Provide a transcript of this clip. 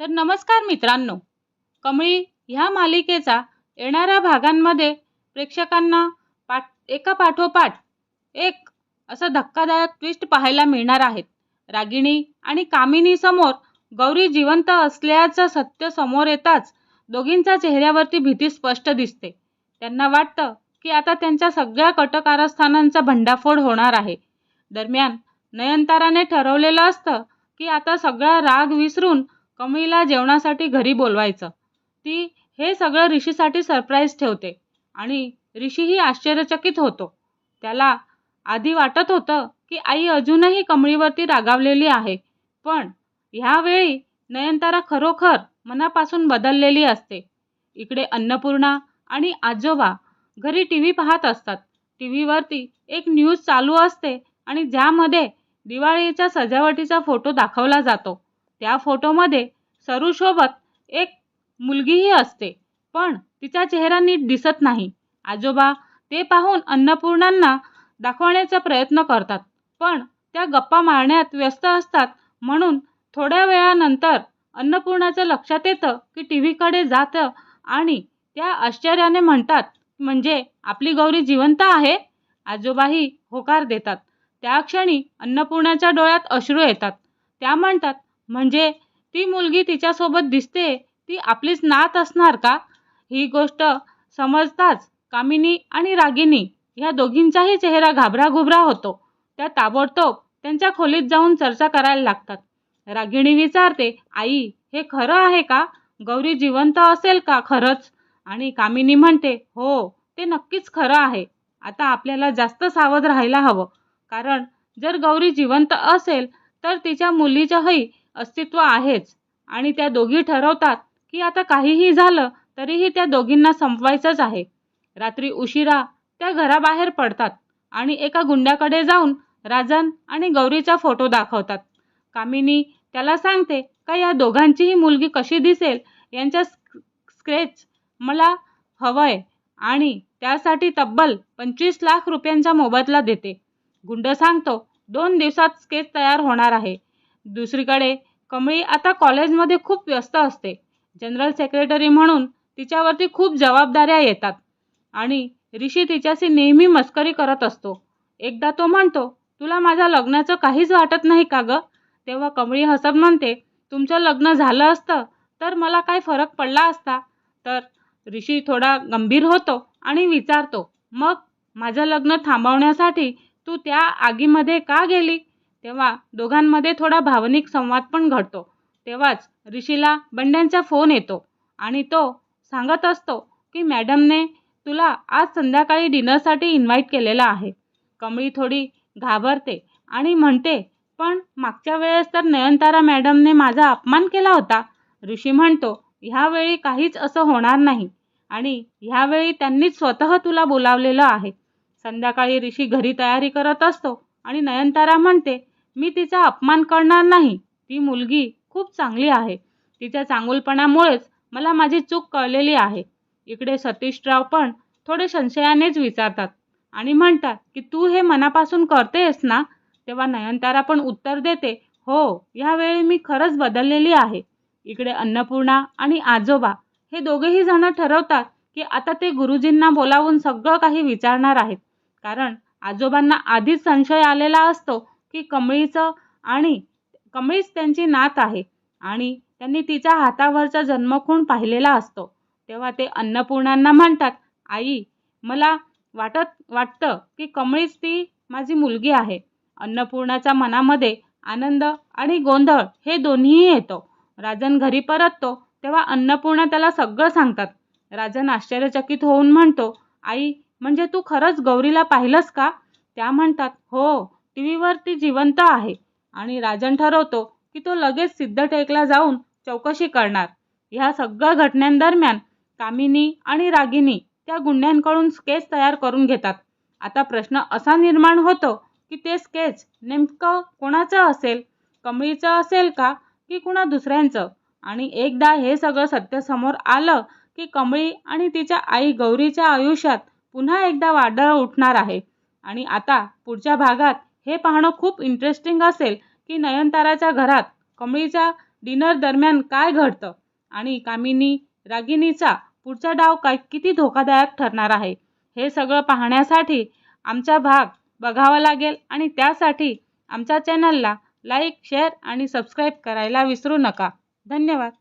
तर नमस्कार मित्रांनो. कमळी ह्या मालिकेचा येणाऱ्या भागांमध्ये प्रेक्षकांना पाठ एका पाठोपाठ एक असं धक्कादायक ट्विस्ट पाहायला मिळणार आहेत. रागिणी आणि कामिनी समोर गौरी जिवंत असल्याचं सत्य समोर येताच दोघींच्या चेहऱ्यावरती भीती स्पष्ट दिसते. त्यांना वाटतं की आता त्यांच्या सगळ्या कटकारस्थानांचा भंडाफोड होणार आहे. दरम्यान नयनताराने ठरवलेलं असतं की आता सगळा राग विसरून कमळीला जेवणासाठी घरी बोलवायचं. ती हे सगळं ऋषीसाठी सरप्राईज ठेवते. आणि ऋषीही आश्चर्यचकित होतो. त्याला आधी वाटत होतं की आई अजूनही कमळीवरती रागावलेली आहे. पण ह्यावेळी नयनतारा खरोखर मनापासून बदललेली असते. इकडे अन्नपूर्णा आणि आजोबा घरी टी व्ही पाहत असतात. टी व्हीवरती एक न्यूज चालू असते आणि ज्यामध्ये दिवाळीच्या सजावटीचा फोटो दाखवला जातो. त्या फोटोमध्ये सरूसोबत एक मुलगीही असते पण तिचा चेहरा नीट दिसत नाही. आजोबा ते पाहून अन्नपूर्णांना दाखवण्याचा प्रयत्न करतात पण त्या गप्पा मारण्यात व्यस्त असतात म्हणून थोड्या वेळानंतर अन्नपूर्णाचं लक्षात येतं की टी व्हीकडे जातं आणि त्या आश्चर्याने म्हणतात म्हणजे आपली गौरी जिवंत आहे? आजोबाही होकार देतात. त्या क्षणी अन्नपूर्णाच्या डोळ्यात अश्रू येतात. त्या म्हणतात म्हणजे ती मुलगी तिच्यासोबत दिसते ती आपलीच नात असणार का? ही गोष्ट समजताच कामिनी आणि रागिनी ह्या दोघींचाही चेहरा घाबराघुबरा होतो. त्या ताबडतोब त्यांच्या खोलीत जाऊन चर्चा करायला लागतात. रागिणी विचारते आई हे खरं आहे का? गौरी जिवंत असेल का खरंच? आणि कामिनी म्हणते हो ते नक्कीच खरं आहे. आता आपल्याला जास्त सावध राहायला हवं. कारण जर गौरी जिवंत असेल तर तिच्या मुलीच्याही अस्तित्व आहेच. आणि त्या दोघी ठरवतात की आता काहीही झालं तरीही त्या दोघींना संपवायचंच आहे. रात्री उशिरा त्या घराबाहेर पडतात आणि एका गुंड्याकडे जाऊन राजन आणि गौरीचा फोटो दाखवतात. कामिनी त्याला सांगते का या दोघांचीही मुलगी कशी दिसेल? यांचा स्केच मला हवंय आणि त्यासाठी तब्बल पंचवीस लाख रुपयांचा मोबदला देते. गुंड सांगतो दोन दिवसात स्केच तयार होणार आहे. दुसरीकडे कमळी आता कॉलेजमध्ये खूप व्यस्त असते. जनरल सेक्रेटरी म्हणून तिच्यावरती खूप जबाबदाऱ्या येतात. आणि ऋषी तिच्याशी नेहमी मस्करी करत असतो. एकदा तो म्हणतो तुला माझ्या लग्नाचं काहीच वाटत नाही का गं? तेव्हा कमळी हसत म्हणते तुमचं लग्न झालं असतं तर मला काय फरक पडला असता. तर ऋषी थोडा गंभीर होतो आणि विचारतो मग माझं लग्न थांबवण्यासाठी तू त्या आगीमध्ये का गेली? तेव्हा दोघांमध्ये थोडा भावनिक संवाद पण घडतो. तेव्हाच ऋषीला बंड्यांचा फोन येतो आणि तो सांगत असतो की मॅडमने तुला आज संध्याकाळी डिनरसाठी इन्व्हाइट केलेला आहे. कमळी थोडी घाबरते आणि म्हणते पण मागच्या वेळेस तर नयनतारा मॅडमने माझा अपमान केला होता ऋषी म्हणतो ह्यावेळी काहीच असं होणार नाही आणि ह्यावेळी त्यांनीच स्वतः तुला बोलावलेलं आहे संध्याकाळी ऋषी घरी तयारी करत असतो आणि नयनतारा म्हणते मी तिचा अपमान करणार नाही. ती मुलगी खूप चांगली आहे. तिच्या चांगुलपणामुळेच मला माझी चूक कळलेली आहे. इकडे सतीशराव पण थोडे संशयानेच विचारतात आणि म्हणतात की तू हे मनापासून करतेस ना? तेव्हा नयनतारा पण उत्तर देते हो यावेळी मी खरंच बदललेली आहे. इकडे अन्नपूर्णा आणि आजोबा हे दोघेही जण ठरवतात की आता ते गुरुजींना बोलावून सगळं काही विचारणार आहेत. कारण आजोबांना आधीच संशय आलेला असतो की कमळीचं आणि कमळीच त्यांची नात आहे आणि त्यांनी तिच्या हातावरचा जन्मखून पाहिलेला असतो. तेव्हा ते अन्नपूर्णांना म्हणतात आई मला वाटत वाटतं की कमळीच ती माझी मुलगी आहे. अन्नपूर्णाच्या मनामध्ये आनंद आणि गोंधळ हे दोन्हीही येतो. राजन घरी परततो तेव्हा अन्नपूर्णा त्याला सगळं सांगतात. राजन आश्चर्यचकित होऊन म्हणतो आई म्हणजे तू खरंच गौरीला पाहिलंस का? त्या म्हणतात हो टी व्हीवर ती जिवंत आहे आणि राजन ठरवतो की तो लगेच सिद्धटेकला जाऊन चौकशी करणार. ह्या सगळ्या घटनांदरम्यान कामिनी आणि रागिनी त्या गुंड्यांकडून स्केच तयार करून घेतात. आता प्रश्न असा निर्माण होतो की ते स्केच नेमकं कोणाचं असेल? कमळीचं असेल का? की कुणा दुसऱ्यांचं? आणि एकदा हे सगळं सत्य समोर आलं की कमळी आणि तिच्या आई गौरीच्या आयुष्यात पुन्हा एकदा वादळ उठणार आहे. आणि आता पुढच्या भागात हे पाहणं खूप इंटरेस्टिंग असेल की नयनताराच्या घरात कमळीच्या डिनर दरम्यान काय घडतं आणि कामिनी रागिनीचा पुढचा डाव काय किती धोकादायक ठरणार आहे? हे सगळं पाहण्यासाठी आमचा भाग बघावा लागेल आणि त्यासाठी आमच्या चॅनलला लाईक शेअर आणि सबस्क्राईब करायला विसरू नका. धन्यवाद.